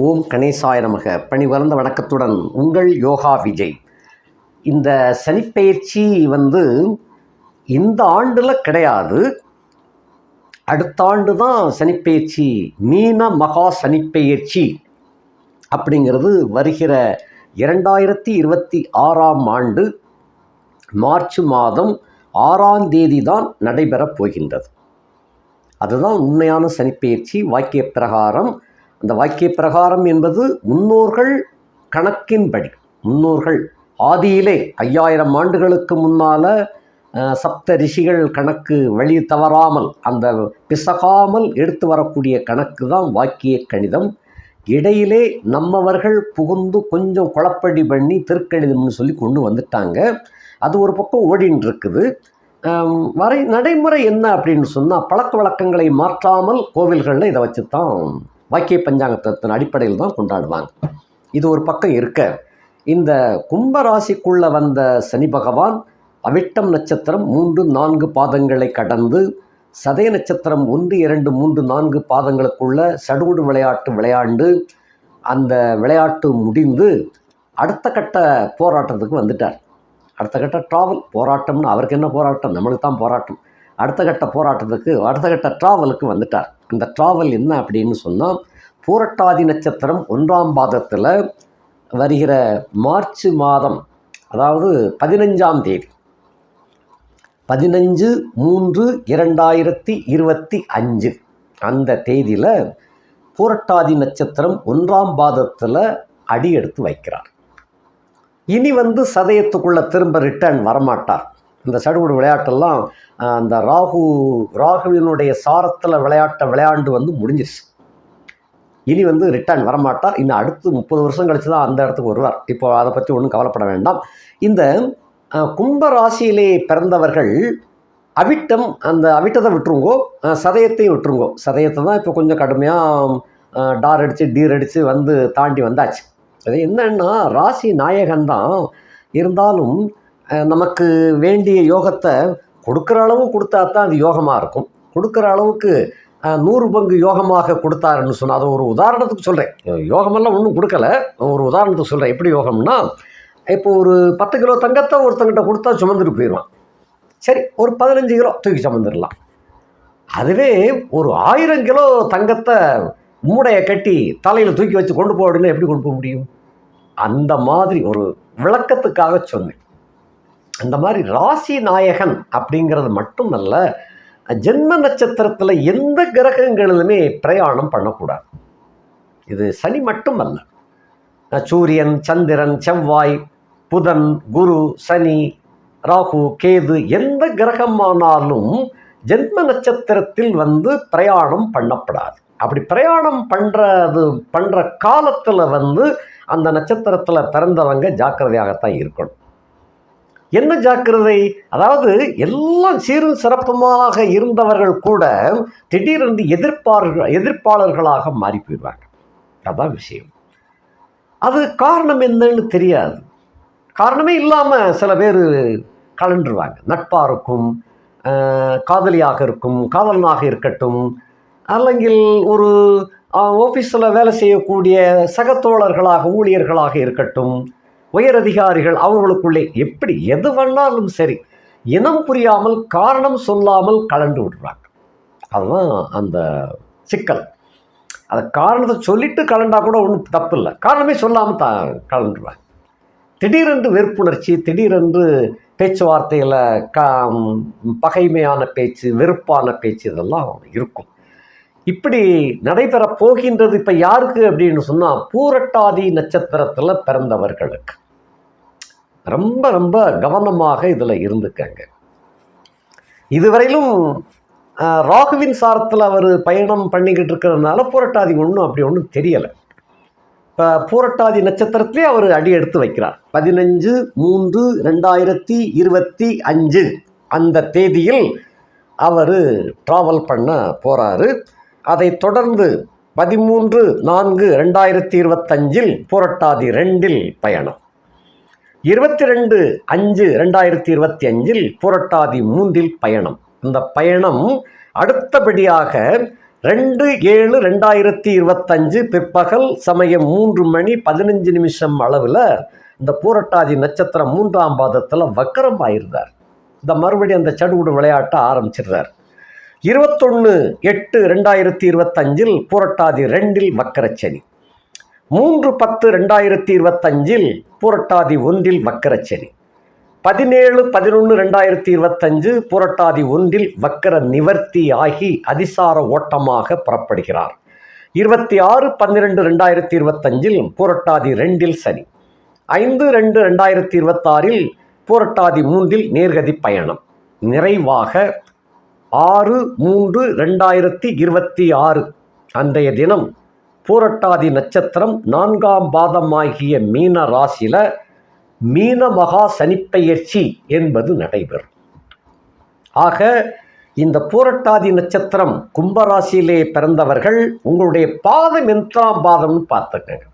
ஓம் கணேசாய நமக. பணிவர்ந்த வணக்கத்துடன் உங்கள் யோகா விஜய். இந்த சனிப்பெயர்ச்சி வந்து இந்த ஆண்டில் கிடையாது. அடுத்த ஆண்டு தான் சனிப்பெயர்ச்சி. மீன மகா சனிப்பெயர்ச்சி அப்படிங்கிறது வருகிற இரண்டாயிரத்தி இருபத்தி ஆறாம் ஆண்டு மார்ச் மாதம் ஆறாம் தேதி தான் நடைபெறப் போகின்றது. அதுதான் உண்மையான சனிப்பெயர்ச்சி. வாக்கிய பிரகாரம் அந்த வாக்கிய பிரகாரம் என்பது முன்னோர்கள் கணக்கின்படி முன்னோர்கள் ஆதியிலே ஐயாயிரம் ஆண்டுகளுக்கு முன்னால் சப்த ரிஷிகள் கணக்கு வழி தவறாமல் அந்த பிசகாமல் எடுத்து வரக்கூடிய கணக்கு தான் வாக்கிய கணிதம். இடையிலே நம்மவர்கள் புகுந்து கொஞ்சம் குழப்படி பண்ணி திருக்கணிதம்னு சொல்லி கொண்டு வந்துட்டாங்க. அது ஒரு பக்கம் ஓடின்னு இருக்குது வரை நடைமுறை என்ன அப்படின்னு சொன்னால் பழக்க வழக்கங்களை மாற்றாமல் கோவில்களில் இதை வச்சு தான் வாக்கிய பஞ்சாங்கத்தின் அடிப்படையில் தான் கொண்டாடுவாங்க. இது ஒரு பக்கம் இருக்க இந்த கும்பராசிக்குள்ளே வந்த சனி பகவான் அவிட்டம் நட்சத்திரம் மூன்று நான்கு பாதங்களை கடந்து சதய நட்சத்திரம் ஒன்று இரண்டு மூன்று நான்கு பாதங்களுக்குள்ள சடுகுடு விளையாட்டு விளையாண்டு அந்த விளையாட்டு முடிந்து அடுத்த கட்ட போராட்டத்துக்கு வந்துட்டார். அடுத்த கட்ட ட்ராவல் போராட்டம்னு அவருக்கு என்ன போராட்டம்? நம்மளுக்கு தான் போராட்டம். அடுத்த கட்ட போராட்டத்துக்கு அடுத்த கட்ட ட்ராவலுக்கு வந்துட்டார். அந்த ட்ராவல் என்ன அப்படின்னு சொன்னால் பூரட்டாதி நட்சத்திரம் ஒன்றாம் பாதத்தில் வருகிற மார்ச் மாதம் அதாவது பதினஞ்சாம் தேதி. பதினஞ்சு மூன்று இரண்டாயிரத்தி இருபத்தி அஞ்சு. அந்த தேதியில் பூரட்டாதி நட்சத்திரம் ஒன்றாம் பாதத்தில் அடி எடுத்து வைக்கிறார். இனி வந்து சதயத்துக்குள்ளே திரும்ப ரிட்டர்ன் வரமாட்டார். இந்த சடுகுடு விளையாட்டெல்லாம் அந்த ராகு ராகுவினுடைய சாரத்தில் விளையாட்ட விளையாண்டு வந்து முடிஞ்சிருச்சு. இனி வந்து ரிட்டர்ன் வரமாட்டார். இன்னும் அடுத்து முப்பது வருஷம் கழித்து தான் அந்த இடத்துக்கு வருவார். இப்போ அதை பற்றி ஒன்றும் கவலைப்பட வேண்டாம். இந்த கும்ப ராசியிலே பிறந்தவர்கள் அவிட்டம் அந்த அவிட்டத்தை விட்டுருங்கோ சதயத்தையும் விட்டுருங்கோ. சதயத்தை தான் இப்போ கொஞ்சம் கடுமையாக டார் அடித்து டீர் அடித்து வந்து தாண்டி வந்தாச்சு. அது என்னன்னா ராசி நாயகன் தான் இருந்தாலும் நமக்கு வேண்டிய யோகத்தை கொடுக்குற அளவு கொடுத்தா தான் அது யோகமாக இருக்கும். கொடுக்குற அளவுக்கு நூறு பங்கு யோகமாக கொடுத்தாருன்னு சொன்னால் அதை ஒரு உதாரணத்துக்கு சொல்கிறேன் யோகமெல்லாம் ஒன்றும் கொடுக்கல. ஒரு உதாரணத்துக்கு சொல்கிறேன் எப்படி யோகம்னா இப்போ ஒரு பத்து கிலோ தங்கத்தை ஒருத்தங்கிட்ட கொடுத்தா சுமந்துட்டு போயிடுவான். சரி ஒரு பதினஞ்சு கிலோ தூக்கி சுமந்துடலாம். அதுவே ஒரு ஆயிரம் கிலோ தங்கத்தை மூடையை கட்டி தலையில் தூக்கி வச்சு கொண்டு போகணும்னு எப்படி கொண்டு போக முடியும்? அந்த மாதிரி ஒரு விளக்கத்துக்காக சொன்னேன். அந்த மாதிரி ராசி நாயகன் அப்படிங்கிறது மட்டுமல்ல ஜென்ம நட்சத்திரத்தில் எந்த கிரகங்களிலுமே பிரயாணம் பண்ணக்கூடாது. இது சனி மட்டுமல்ல. சூரியன் சந்திரன் செவ்வாய் புதன் குரு சனி ராகு கேது எந்த கிரகமானாலும் ஜென்ம நட்சத்திரத்தில் வந்து பிரயாணம் பண்ணப்படாது. அப்படி பிரயாணம் பண்ணுறது பண்ணுற காலத்தில் வந்து அந்த நட்சத்திரத்தில் பிறந்தவங்க ஜாக்கிரதையாகத்தான் இருக்கணும். என்ன ஜாக்கிரதை? அதாவது எல்லாம் சீரும் சிறப்புமாக இருந்தவர்கள் கூட திடீரென்று எதிர்ப்பாளர்கள் எதிர்ப்பாளர்களாக மாறி போயிடுவாங்க. அதான் விஷயம். அது காரணம் என்னன்னு தெரியாது. காரணமே இல்லாமல் சில பேர் கலண்டுருவாங்க. நட்பாக இருக்கும் காதலியாக இருக்கும் காதலனாக இருக்கட்டும் அல்லங்கில் ஒரு ஆஃபீஸில் வேலை செய்யக்கூடிய சகத்தோழர்களாக ஊழியர்களாக இருக்கட்டும் உயரதிகாரிகள் அவர்களுக்குள்ளே எப்படி எது வேணாலும் சரி இனம் புரியாமல் காரணம் சொல்லாமல் கலண்டு விடுறாங்க. அதுதான் அந்த சிக்கல். அந்த காரணத்தை சொல்லிட்டு கலண்டா கூட ஒன்றும் தப்பு இல்லை காரணமே சொல்லாமல் த கலண்டுருவாங்க திடீரென்று வெறுப்புணர்ச்சி திடீரென்று பேச்சுவார்த்தையில் க பகைமையான பேச்சு வெறுப்பான பேச்சு இதெல்லாம் இருக்கும். இப்படி நடைபெற போகின்றது இப்போ யாருக்கு அப்படின்னு சொன்னால் பூரட்டாதி நட்சத்திரத்தில் பிறந்தவர்களுக்கு. ரொம்ப ரொம்ப கவனமாக இதில் இருந்துக்கங்க. இதுவரையிலும் ராகுவின் சாரத்தில் அவர் பயணம் பண்ணிக்கிட்டு இருக்கிறதுனால பூரட்டாதி ஒன்றும் அப்படி ஒன்றும் தெரியலை. இப்போ பூரட்டாதி நட்சத்திரத்திலே அவர் அடி எடுத்து வைக்கிறார். பதினஞ்சு மூன்று ரெண்டாயிரத்தி இருபத்தி அஞ்சு அந்த தேதியில் அவர் ட்ராவல் பண்ண போகிறாரு அதை தொடர்ந்து பதிமூன்று நான்கு ரெண்டாயிரத்தி இருபத்தஞ்சில் புரட்டாதி ரெண்டில் பயணம். இருபத்தி ரெண்டு அஞ்சு ரெண்டாயிரத்தி இருபத்தி அஞ்சில் புரட்டாதி மூன்றில் பயணம். இந்த பயணம் அடுத்தபடியாக ரெண்டு ஏழு ரெண்டாயிரத்தி இருபத்தஞ்சு பிற்பகல் சமயம் மூன்று மணி பதினஞ்சு நிமிஷம் அளவில் இந்த பூரட்டாதி நட்சத்திரம் மூன்றாம் பாதத்தில் வக்கரம் ஆயிருந்தார். இந்த மறுபடியும் அந்த சடுகுடு விளையாட்டை ஆரம்பிச்சிடுறார். இருபத்தொன்று எட்டு ரெண்டாயிரத்தி இருபத்தஞ்சில் பூரட்டாதி ரெண்டில் வக்கரச்சனி. மூன்று பத்து ரெண்டாயிரத்தி இருபத்தஞ்சில் பூரட்டாதி ஒன்றில் வக்கரச்சனி பதினேழு பதினொன்று ரெண்டாயிரத்தி இருபத்தஞ்சு புரட்டாதி ஒன்றில் வக்கர நிவர்த்தி ஆகி அதிசார ஓட்டமாக புறப்படுகிறார். இருபத்தி ஆறு பன்னிரெண்டு ரெண்டாயிரத்தி இருபத்தஞ்சில் புரட்டாதி ரெண்டில் சனி. ஐந்து ரெண்டு ரெண்டாயிரத்தி இருபத்தாறில் புரட்டாதி மூன்றில் நேர்கதி பயணம். நிறைவாக ஆறு மூன்று ரெண்டாயிரத்தி இருபத்தி ஆறு அன்றைய தினம் பூரட்டாதி நட்சத்திரம் நான்காம் பாதமாகிய மீன ராசியில் மீன மகா சனிப்பெயர்ச்சி என்பது நடைபெறும். ஆக இந்த பூரட்டாதி நட்சத்திரம் கும்பராசியிலே பிறந்தவர்கள் உங்களுடைய பாதம் எந்தாம் பாதம்னு பார்த்துக்கங்க.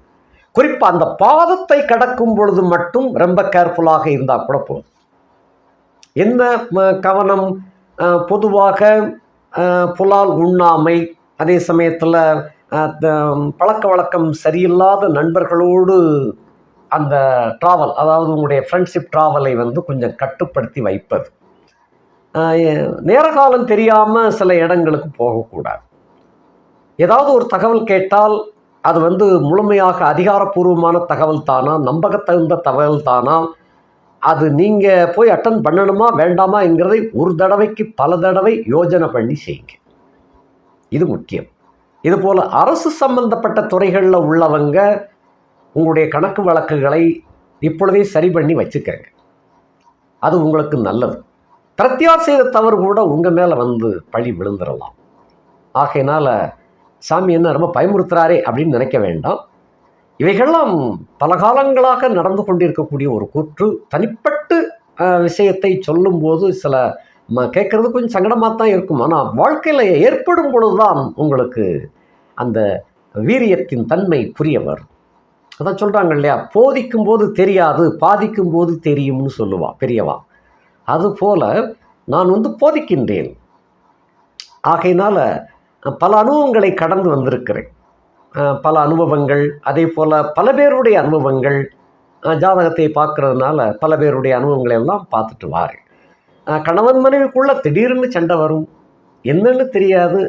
குறிப்பாக அந்த பாதத்தை கடக்கும் பொழுது மட்டும் ரொம்ப கேர்ஃபுல்லாக இருந்தால் கூட போதும். என்ன கவனம்? பொதுவாக புலால் உண்ணாமை அதே சமயத்தில் பழக்க வழக்கம் சரியில்லாத நண்பர்களோடு அந்த ட்ராவல் அதாவது உங்களுடைய ஃப்ரெண்ட்ஷிப் ட்ராவலை வந்து கொஞ்சம் கட்டுப்படுத்தி வைப்பது. நேரகாலம் நேர காலம் தெரியாமல் சில இடங்களுக்கு போகக்கூடாது. ஏதாவது ஒரு தகவல் கேட்டால் அது வந்து முழுமையாக அதிகாரப்பூர்வமான தகவல் தானா நம்பகத்தகுந்த தகவல் தானா அது நீங்கள் போய் அட்டன் பண்ணணுமா வேண்டாமாங்கிறதை ஒரு தடவைக்கு பல தடவை யோஜனை பண்ணி செய்யுங்க. இது முக்கியம். இதுபோல் அரசு சம்பந்தப்பட்ட துறைகளில் உள்ளவங்க உங்களுடைய கணக்கு வழக்குகளை இப்பொழுதே சரி பண்ணி வச்சுக்கங்க. அது உங்களுக்கு நல்லது. பிரத்தியார் செய்த தவறு கூட உங்கள் மேலே வந்து பழி விழுந்துடலாம் ஆகையினால் சாமி என்ன ரொம்ப பயமுறுத்துறாரே அப்படின்னு நினைக்க வேண்டாம். இவைகள்லாம் பல காலங்களாக நடந்து கொண்டிருக்கக்கூடிய ஒரு கூற்று. தனிப்பட்டு விஷயத்தை சொல்லும்போது சில கேட்குறது கொஞ்சம் சங்கடமாக தான் இருக்கும். ஆனால் வாழ்க்கையில் ஏற்படும் பொழுதுதான் உங்களுக்கு அந்த வீரியத்தின் தன்மை புரிய வரும். அதான் சொல்கிறாங்க இல்லையா? போதிக்கும் போது தெரியாது பாதிக்கும் போது தெரியும்னு சொல்லுவா பெரியவா. அதுபோல் நான் வந்து போதிக்கின்றேன். ஆகையினால் பல அனுபவங்களை கடந்து வந்திருக்கிறேன். பல அனுபவங்கள் அதே போல் பல பேருடைய அனுபவங்கள் ஜாதகத்தை பார்க்கறதுனால பல பேருடைய அனுபவங்களை எல்லாம் பார்த்துட்டு வாரேன். கணவன் மனைவிக்குள்ளே திடீர்னு சண்டை வரும். என்னன்னு தெரியாது.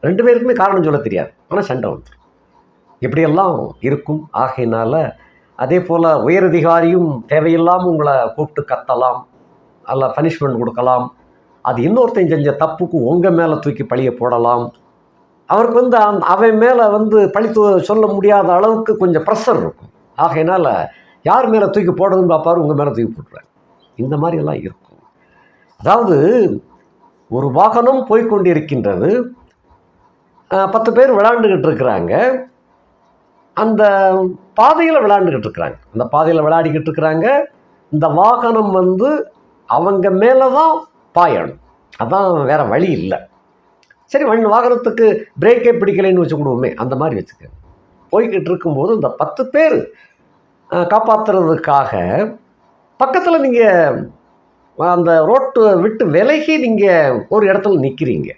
ரெண்டு பேருக்குமே காரணம் சொல்ல தெரியாது. ஆனால் சண்டை வந்துடும் இப்படியெல்லாம் இருக்கும். ஆகையினால் அதே போல் உயரதிகாரியும் தேவையில்லாமல் உங்களை கூப்பிட்டு கத்தலாம். அல்ல பனிஷ்மெண்ட் கொடுக்கலாம். அது இன்னொருத்தன் செஞ்ச தப்புக்கு உங்கள் மேலே தூக்கி பழியை போடலாம். அவருக்கு வந்து அந் அவன் மேலே வந்து பழி சொல்ல முடியாத அளவுக்கு கொஞ்சம் ப்ரெஷர் இருக்கும். ஆகையினால் யார் மேலே தூக்கி போடுறதுன்னு பார்ப்பாரு உங்கள் மேலே தூக்கி போட்டுருவார். இந்த மாதிரியெல்லாம் இருக்கும். அதாவது ஒரு வாகனம் போய்கொண்டிருக்கின்றது பத்து பேர் விளாண்டுக்கிட்டு இருக்கிறாங்க. அந்த பாதையில் விளாண்டுக்கிட்டு இருக்கிறாங்க. அந்த பாதையில் விளையாடிக்கிட்டு இருக்கிறாங்க. இந்த வாகனம் வந்து அவங்க மேலே தான் பாயணும். அதான் வேறு வழி இல்லை. சரி வண்டி வாகனத்துக்கு பிரேக்கே பிடிக்கலைன்னு வச்சுக்கிடுவோமே அந்த மாதிரி வச்சுக்க போய்கிட்டு இருக்கும்போது இந்த பத்து பேர் காப்பாற்றுறதுக்காக பக்கத்தில் நீங்கள் அந்த ரோட்டு விட்டு விலகி நீங்கள் ஒரு இடத்துல நிற்கிறீங்க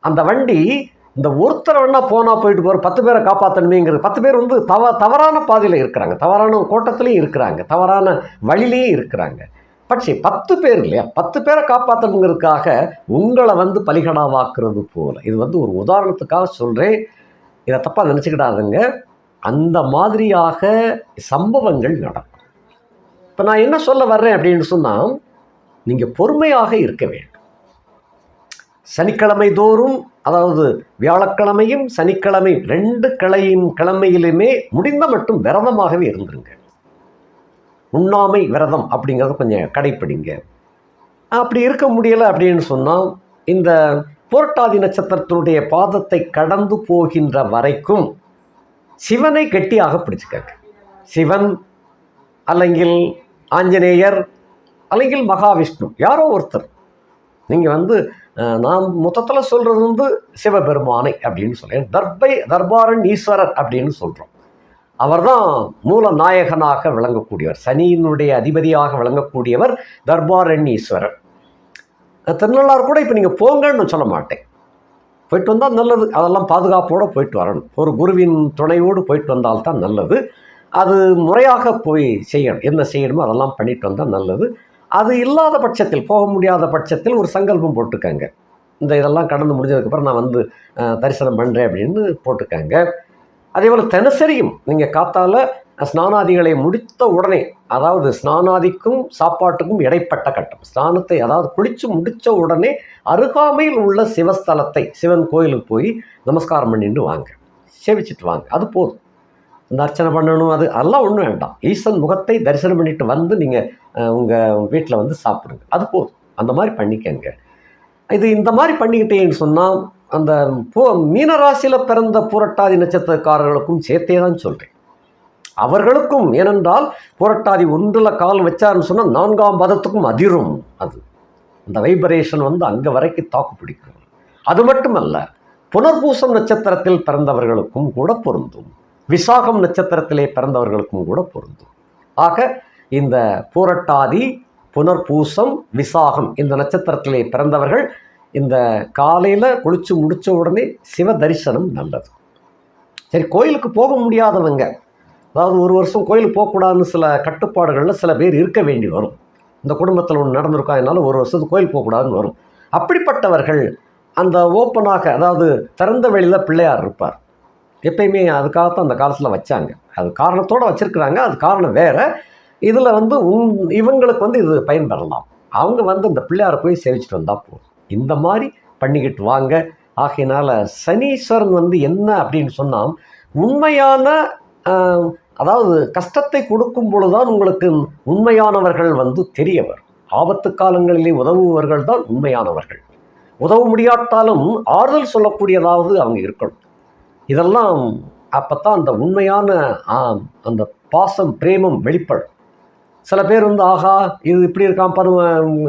அந்த வண்டி இந்த ஒருத்தர் வேணால் போனால் போயிட்டு போகிற பத்து பேரை காப்பாற்றணுமேங்கிறது பத்து பேர் வந்து தவ தவறான பாதையில் இருக்கிறாங்க. தவறான கோட்டத்துலேயும் இருக்கிறாங்க. தவறான வழியிலையும் இருக்கிறாங்க. பட்சே பத்து பேர் இல்லையா? பத்து பேரை காப்பாற்றணுங்கிறதுக்காக உங்களை வந்து பலிகடாவாக்குறது போல். இது வந்து ஒரு உதாரணத்துக்காக சொல்கிறேன் இதை தப்பாக நினச்சிக்கிடாதுங்க. அந்த மாதிரியாக சம்பவங்கள் நடக்கும். இப்போ நான் என்ன சொல்ல வர்றேன் அப்படின்னு சொன்னால் நீங்கள் பொறுமையாக இருக்க வேண்டும். சனிக்கிழமை தோறும் அதாவது வியாழக்கிழமையும் சனிக்கிழமை ரெண்டு கிளையும் கிழமையிலுமே முடிந்த மட்டும் விரதமாகவே இருந்துருங்க. உண்ணாமை விரதம் அப்படிங்கிறத கொஞ்சம் கடைப்பிடிங்க. அப்படி இருக்க முடியலை அப்படின்னு சொன்னால் இந்த புரட்டாதி நட்சத்திரத்தினுடைய பாதத்தை கடந்து போகின்ற வரைக்கும் சிவனை கெட்டியாக பிடிச்சுக்கங்க. சிவன் அல்லங்கில் ஆஞ்சநேயர் அல்லங்கில் மகாவிஷ்ணு. யாரோ ஒருத்தர். நீங்கள் வந்து நான் மொத்தத்தில் சொல்கிறது வந்து சிவபெருமானை அப்படின்னு சொல்கிறேன் தர்பை தர்பாரன் ஈஸ்வரர் அப்படின்னு சொல்கிறோம் அவர்தான் மூல நாயகனாக விளங்கக்கூடியவர் சனியினுடைய அதிபதியாக விளங்கக்கூடியவர் தர்பாரன் ஈஸ்வரர். திருநள்ளார் கூட இப்போ நீங்கள் போங்கன்னு சொல்ல மாட்டேன். போயிட்டு வந்தால் நல்லது. அதெல்லாம் பாதுகாப்போடு போயிட்டு வரணும். ஒரு குருவின் துணையோடு போயிட்டு வந்தால்தான் நல்லது. அது முறையாக போய் செய்யணும். என்ன செய்யணுமோ அதெல்லாம் பண்ணிட்டு வந்தால் நல்லது. அது இல்லாத பட்சத்தில் போக முடியாத பட்சத்தில் ஒரு சங்கல்பம் போட்டுக்காங்க. இந்த இதெல்லாம் கடந்து முடிஞ்சதுக்கப்புறம் நான் வந்து தரிசனம் பண்ணுறேன் அப்படின்னு போட்டுக்காங்க. அதே போல் தினசரியும் நீங்கள் காத்தால் ஸ்நானாதிகளை முடித்த உடனே அதாவது ஸ்நானாதிக்கும் சாப்பாட்டுக்கும் இடைப்பட்ட கட்டம். ஸ்நானத்தை அதாவது குளித்து முடித்த உடனே அருகாமையில் உள்ள சிவஸ்தலத்தை சிவன் கோயிலுக்கு போய் நமஸ்காரம் பண்ணிட்டு வாங்க. சேவிச்சிட்டு வாங்க. அது போதும். இந்த அர்ச்சனை பண்ணணும். அது அதெல்லாம் ஒன்றும் வேண்டாம். ஈசன் முகத்தை தரிசனம் பண்ணிட்டு வந்து நீங்கள் உங்கள் வீட்டில் வந்து சாப்பிடுங்க. அது போதும். அந்த மாதிரி பண்ணிக்கங்க. இது இந்த மாதிரி பண்ணிக்கிட்டேன்னு சொன்னால் அந்த பூ மீனராசியில் பிறந்த பூரட்டாதி நட்சத்திரக்காரர்களுக்கும் சேர்த்தே தான் சொல்கிறேன் அவர்களுக்கும் ஏனென்றால் புரட்டாதி ஒன்றில் கால் வச்சாருன்னு சொன்னால் நான்காம் பதத்துக்கும் அதிரும் அது. அந்த வைப்ரேஷன் வந்து அங்கே வரைக்கும் தாக்கு பிடிக்கும். அது மட்டுமல்ல புனர்பூசம் நட்சத்திரத்தில் பிறந்தவர்களுக்கும் கூட பொருந்தும். விசாகம் நட்சத்திரத்திலே பிறந்தவர்களுக்கும் கூட பொருந்தும். ஆக இந்த பூரட்டாதி புனர்பூசம் விசாகம் இந்த நட்சத்திரத்திலே பிறந்தவர்கள் இந்த காலையில் குளிச்சு முடித்த உடனே சிவ தரிசனம் நல்லது. சரி கோயிலுக்கு போக முடியாதவங்க அதாவது ஒரு வருஷம் கோயிலுக்கு போகக்கூடாதுன்னு சில கட்டுப்பாடுகளில் சில பேர் இருக்க வேண்டி வரும். இந்த குடும்பத்தில் ஒன்று நடந்திருக்கா அதனால் ஒரு வருஷத்துக்கு கோயில் போகக்கூடாதுன்னு வரும். அப்படிப்பட்டவர்கள் அந்த ஓப்பனாக அதாவது திறந்த வெளியில் பிள்ளையார் இருப்பார். எப்பயுமே அதுக்காகத்தான் அந்த காலத்தில் வச்சாங்க. அது காரணத்தோடு வச்சுருக்குறாங்க அது காரணம் வேறு. இதில் வந்து உன் இவங்களுக்கு வந்து இது பயன்பெறலாம் அவங்க வந்து இந்த பிள்ளையாரை போய் சேவிச்சுட்டு வந்தால் போதும். இந்த மாதிரி பண்ணிக்கிட்டு வாங்க. ஆகையினால் சனீஸ்வரன் வந்து என்ன அப்படின்னு சொன்னால் உண்மையான அதாவது கஷ்டத்தை கொடுக்கும் பொழுதுதான் உங்களுக்கு உண்மையானவர்கள் வந்து தெரிய வரும். ஆபத்து காலங்களிலே உதவுபவர்கள் தான் உண்மையானவர்கள். உதவ முடியாட்டாலும் ஆறுதல் சொல்லக்கூடியதாவது அவங்க இருக்கணும். இதெல்லாம் அப்போ அந்த உண்மையான ஆம், அந்த பாசம் பிரேமம் வெளிப்படும் சில பேர் வந்து ஆஹா இது இப்படி இருக்கான் பாருங்க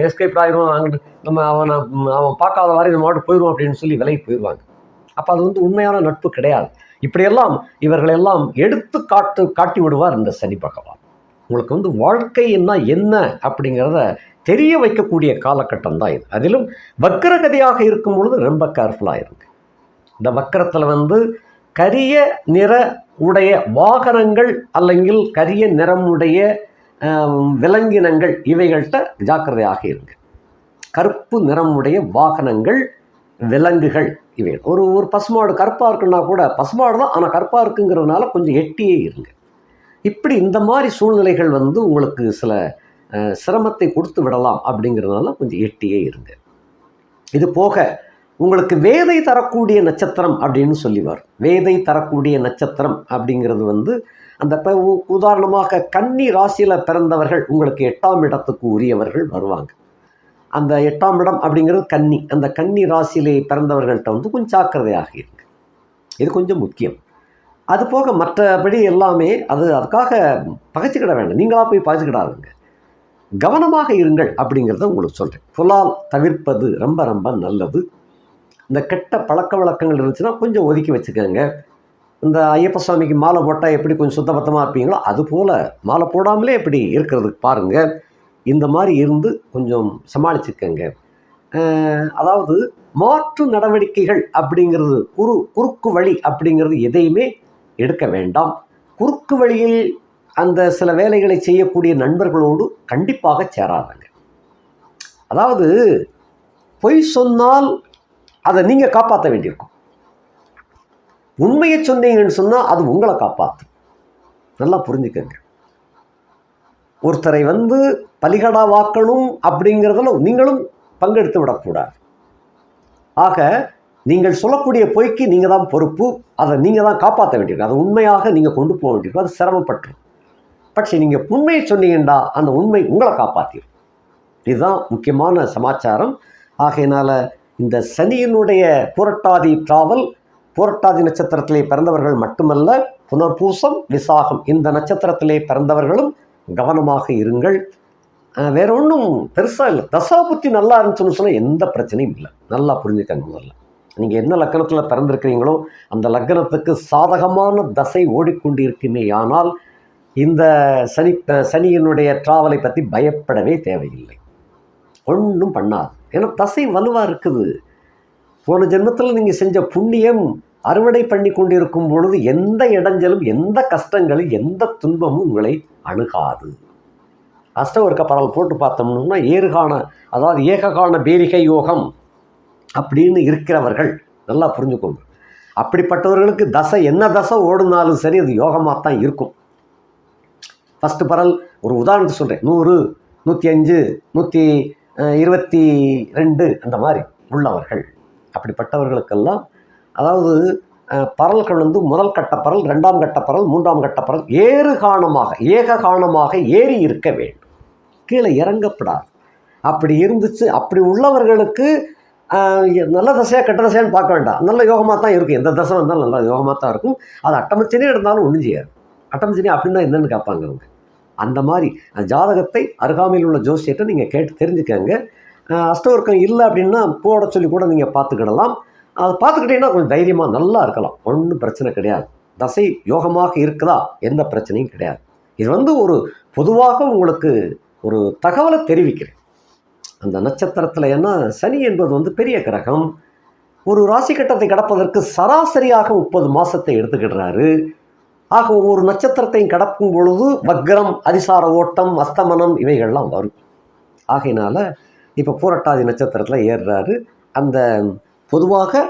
எஸ்கேப் ஆயிரும் அங்கிட்டு நம்ம அவனை அவன் பார்க்காத வரை நம்ம மாட்டு போயிடுவோம் அப்படின்னு சொல்லி விலைக்கு போயிடுவாங்க. அப்போ அது வந்து உண்மையான நட்பு கிடையாது. இப்படியெல்லாம் இவர்களெல்லாம் எடுத்து காட்டு காட்டி விடுவார் இந்த சனி பகவான். உங்களுக்கு வந்து வாழ்க்கைன்னா என்ன என்ன அப்படிங்கிறத தெரிய வைக்கக்கூடிய காலகட்டம் தான் இது. அதிலும் வக்கரகதியாக இருக்கும் பொழுது ரொம்ப கேர்ஃபுல்லாக இருங்க. இந்த வக்கரத்தில் வந்து கரிய நிற உடைய வாகனங்கள் அல்லங்கில் கரிய நிறமுடைய விலங்கினங்கள் இவைகள்கிட்ட ஜாக்கிரதையாக இருங்க. கருப்பு நிறமுடைய வாகனங்கள் விலங்குகள் இவை. ஒரு ஒரு பசுமாடு கருப்பாக இருக்குன்னா கூட பசுமாடு தான் ஆனால் கருப்பாக இருக்குங்கிறதுனால கொஞ்சம் எட்டியே இருங்க. இப்படி இந்த மாதிரி சூழ்நிலைகள் வந்து உங்களுக்கு சில சிரமத்தை கொடுத்து விடலாம் அப்படிங்கிறதுனால கொஞ்சம் எட்டியே இருங்க. இது போக உங்களுக்கு வேதை தரக்கூடிய நட்சத்திரம் அப்படின்னு சொல்லிவார். வேதை தரக்கூடிய நட்சத்திரம் அப்படிங்கிறது வந்து அந்த இப்போ உதாரணமாக கன்னி ராசியில் பிறந்தவர்கள் உங்களுக்கு எட்டாம் இடத்துக்கு உரியவர்கள் வருவாங்க. அந்த எட்டாம் இடம் அப்படிங்கிறது கன்னி. அந்த கன்னி ராசியிலே பிறந்தவர்கள்ட்ட வந்து கொஞ்சம் ஜாக்கிரதையாக இருக்கு இது கொஞ்சம் முக்கியம். அது போக மற்றபடி எல்லாமே அது அதுக்காக பகைச்சிக்கிட வேண்டாம். நீங்களாக போய் பகைச்சிக்கிடாதுங்க. கவனமாக இருங்கள் அப்படிங்கிறத உங்களுக்கு சொல்கிறேன் புலால் தவிர்ப்பது ரொம்ப ரொம்ப நல்லது. இந்த கெட்ட பழக்க வழக்கங்கள் இருந்துச்சுன்னா கொஞ்சம் ஒதுக்கி வச்சுக்கோங்க. இந்த ஐயப்ப சுவாமிக்கு மாலை போட்டால் எப்படி கொஞ்சம் சுத்தபத்தமாக இருப்பீங்களோ அது போல் மாலை போடாமலே எப்படி இருக்கிறதுக்கு பாருங்கள் இந்த மாதிரி இருந்து கொஞ்சம் சமாளிச்சுக்கோங்க. அதாவது மாற்று நடவடிக்கைகள் அப்படிங்கிறது குறு குறுக்கு வழி அப்படிங்கிறது எதையுமே எடுக்க வேண்டாம். குறுக்கு வழியில் அந்த சில வேலைகளை செய்யக்கூடிய நண்பர்களோடு கண்டிப்பாக சேராதங்க. அதாவது பொய் சொன்னால் அதை நீங்கள் காப்பாற்ற வேண்டியிருக்கும். உண்மையை சொன்னீங்கன்னு சொன்னால் அது உங்களை காப்பாற்றும் நல்லா புரிஞ்சுக்கங்க. ஒருத்தரை வந்து பலிகடா வாக்கணும் அப்படிங்கிறதுல நீங்களும் பங்கெடுத்து விடக்கூடாது. ஆக நீங்கள் சொல்லக்கூடிய பொய்க்கு நீங்கள் தான் பொறுப்பு அதை நீங்கள் தான் காப்பாற்ற வேண்டியிருக்கும். அதை உண்மையாக நீங்கள் கொண்டு போக வேண்டியிருக்கும். அது சிரமப்பட்டுரும். பட்சே நீங்கள் உண்மையை சொன்னீங்கன்னா அந்த உண்மை உங்களை காப்பாற்றிடும் இதுதான் முக்கியமான சமாச்சாரம். ஆகையினால் இந்த சனியினுடைய புரட்டாதி டிராவல் புரட்டாதி நட்சத்திரத்திலே பிறந்தவர்கள் மட்டுமல்ல புனர்பூசம் விசாகம் இந்த நட்சத்திரத்திலே பிறந்தவர்களும் கவனமாக இருங்கள். வேற ஒன்றும் பெருசாக இல்லை. தசா புத்தி நல்லா இருந்துச்சுன்னு சொன்னால் எந்த பிரச்சனையும் இல்லை. நல்லா புரிஞ்சுக்கங்க முதல்ல. நீங்கள் என்ன லக்கணத்தில் பிறந்திருக்கிறீங்களோ அந்த லக்கணத்துக்கு சாதகமான தசை ஓடிக்கொண்டு இருக்குமே ஆனால் இந்த சனி சனியினுடைய டிராவலை பற்றி பயப்படவே தேவையில்லை. ஒன்றும் பண்ணாது. ஏன்னா தசை வலுவாக இருக்குது. போன ஜென்மத்தில் நீங்கள் செஞ்ச புண்ணியம் அறுவடை பண்ணி கொண்டிருக்கும் பொழுது எந்த இடைஞ்சலும் எந்த கஷ்டங்களும் எந்த துன்பமும் உங்களை அணுகாது. அஷ்டவர்க்க பரவல் போட்டு பார்த்தோம்னா ஏறுகான அதாவது ஏககான பேரிகை யோகம் அப்படின்னு இருக்கிறவர்கள் நல்லா புரிஞ்சுக்கோங்க. அப்படிப்பட்டவர்களுக்கு தசை என்ன தசை ஓடுனாலும் சரி அது யோகமாக தான் இருக்கும். ஃபஸ்ட்டு பரல் ஒரு உதாரணத்துக்கு சொல்கிறேன் நூறு நூற்றி அஞ்சு நூற்றி இருபத்தி ரெண்டு அந்த மாதிரி உள்ளவர்கள். அப்படிப்பட்டவர்களுக்கெல்லாம் அதாவது பரல்கள் வந்து முதல் கட்ட பரல் ரெண்டாம் கட்ட பரல் மூன்றாம் கட்ட பரல் ஏறு காணமாக ஏக காணமாக ஏறி இருக்க வேண்டும். கீழே இறங்கப்படாது. அப்படி இருந்துச்சு அப்படி உள்ளவர்களுக்கு நல்ல தசையாக கெட்ட தசையான்னு பார்க்க வேண்டாம். நல்ல யோகமாக தான் இருக்கும். எந்த தசை வந்தாலும் நல்ல யோகமாக தான் இருக்கும். அது அட்டமச்சனே இருந்தாலும் ஒன்றும் செய்யாது. அட்டமச்சனி அப்படின்னா என்னென்னு கேட்பாங்க அவங்க. அந்த மாதிரி அந்த ஜாதகத்தை அருகாமையில் உள்ள ஜோசியத்தை நீங்கள் கேட்டு தெரிஞ்சுக்கங்க. அஷ்டவர்க்கம் இல்லை அப்படின்னா போட சொல்லி கூட நீங்கள் பார்த்துக்கிடலாம். அதை பார்த்துக்கிட்டீங்கன்னா கொஞ்சம் தைரியமாக நல்லா இருக்கலாம். ஒன்றும் பிரச்சனை கிடையாது. தசை யோகமாக இருக்குதா? எந்த பிரச்சனையும் கிடையாது. இது வந்து ஒரு பொதுவாக உங்களுக்கு ஒரு தகவலை தெரிவிக்கிறேன். அந்த நட்சத்திரத்தில் ஏன்னா சனி என்பது வந்து பெரிய கிரகம். ஒரு ராசி கட்டத்தை கடப்பதற்கு சராசரியாக முப்பது மாதத்தை எடுத்துக்கிடுறாரு. ஆக ஒவ்வொரு நட்சத்திரத்தையும் கடக்கும் பொழுது வக்ரம் அதிசார ஓட்டம் அஸ்தமனம் இவைகள்லாம் வரும். ஆகையினால் இப்போ பூரட்டாதி நட்சத்திரத்தில் ஏறுறாரு. அந்த பொதுவாக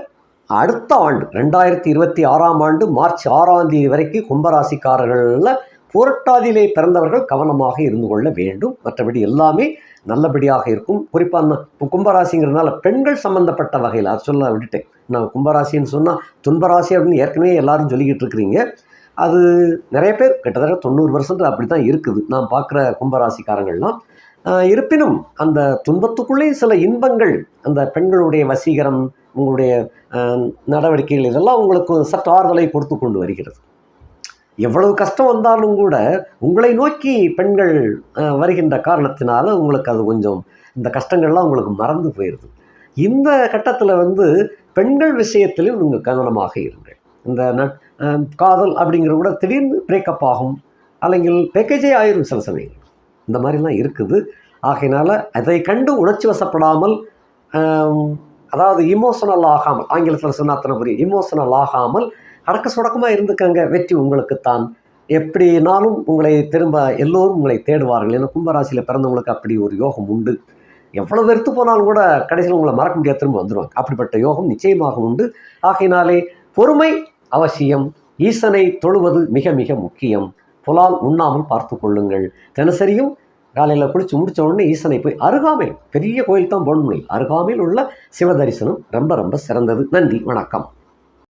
அடுத்த ஆண்டு ரெண்டாயிரத்தி இருபத்தி ஆறாம் ஆண்டு மார்ச் ஆறாம் தேதி வரைக்கும் கும்பராசிக்காரர்களில் புரட்டாதியிலே பிறந்தவர்கள் கவனமாக இருந்து கொள்ள வேண்டும். மற்றபடி எல்லாமே நல்லபடியாக இருக்கும். குறிப்பாக கும்பராசிங்கிறதுனால பெண்கள் சம்பந்தப்பட்ட வகையில் அது சொல்ல விட்டுட்டேன். நான் கும்பராசின்னு சொன்னால் துன்பராசி அப்படின்னு ஏற்கனவே எல்லாரும் சொல்லிக்கிட்டு இருக்கிறீங்க. அது நிறைய பேர் கிட்டத்தட்ட தொண்ணூறு பர்சன்ட் அப்படி தான் இருக்குது. நான் பார்க்குற கும்பராசிக்காரங்கள்லாம் இருப்பினும் அந்த துன்பத்துக்குள்ளே சில இன்பங்கள் அந்த பெண்களுடைய வசீகரம் உங்களுடைய நடவடிக்கைகள் இதெல்லாம் உங்களுக்கு சற்று ஆறுதலை கொடுத்து கொண்டு வருகிறது. எவ்வளவு கஷ்டம் வந்தாலும் கூட உங்களை நோக்கி பெண்கள் வருகின்ற காரணத்தினால உங்களுக்கு அது கொஞ்சம் இந்த கஷ்டங்கள்லாம் உங்களுக்கு மறந்து போயிடுது இந்த கட்டத்தில் வந்து பெண்கள் விஷயத்திலும் நீங்கள் கவனமாக இருங்கள். இந்த நட் காதல் அப்படிங்கிறது கூட திடீர்னு பிரேக்கப் ஆகும் അല്ലെങ്കിൽ பேக்கேஜே ஆயிரும் சில சமயங்கள் இந்த மாதிரிலாம் இருக்குது ஆகையினால அதை கண்டு உணர்ச்சி வசப்படாமல் ஆம், அதாவது இமோஷனல் ஆகாமல் ஆங்கிலத்தில் சொன்னா அத்தனை புரியும் இமோஷனல் ஆகாமல் அடக்க சுடக்கமாக இருந்துக்கங்க வெற்றி உங்களுக்குத்தான் எப்படினாலும் உங்களை திரும்ப எல்லோரும் உங்களை தேடுவார்கள் ஏன்னா கும்பராசியில் பிறந்தவங்களுக்கு அப்படி ஒரு யோகம் உண்டு எவ்வளவு வெறுத்து போனாலும் கூட கடைசியில் உங்களை மறக்க முடியாது திரும்ப வந்துடுவாங்க அப்படிப்பட்ட யோகம் நிச்சயமாக உண்டு ஆகையினாலே பொறுமை அவசியம். ஈசனை தொழுவது மிக மிக முக்கியம். புலால் உண்ணாமல் பார்த்து கொள்ளுங்கள். தினசரியும் காலையில் குளிச்சு முடிச்ச உடனே ஈசனை போய் அருகாமையில் பெரிய கோயில் தான் போடணும் அருகாமையில் உள்ள சிவ தரிசனம் ரொம்ப ரொம்ப சிறந்தது. நன்றி வணக்கம்.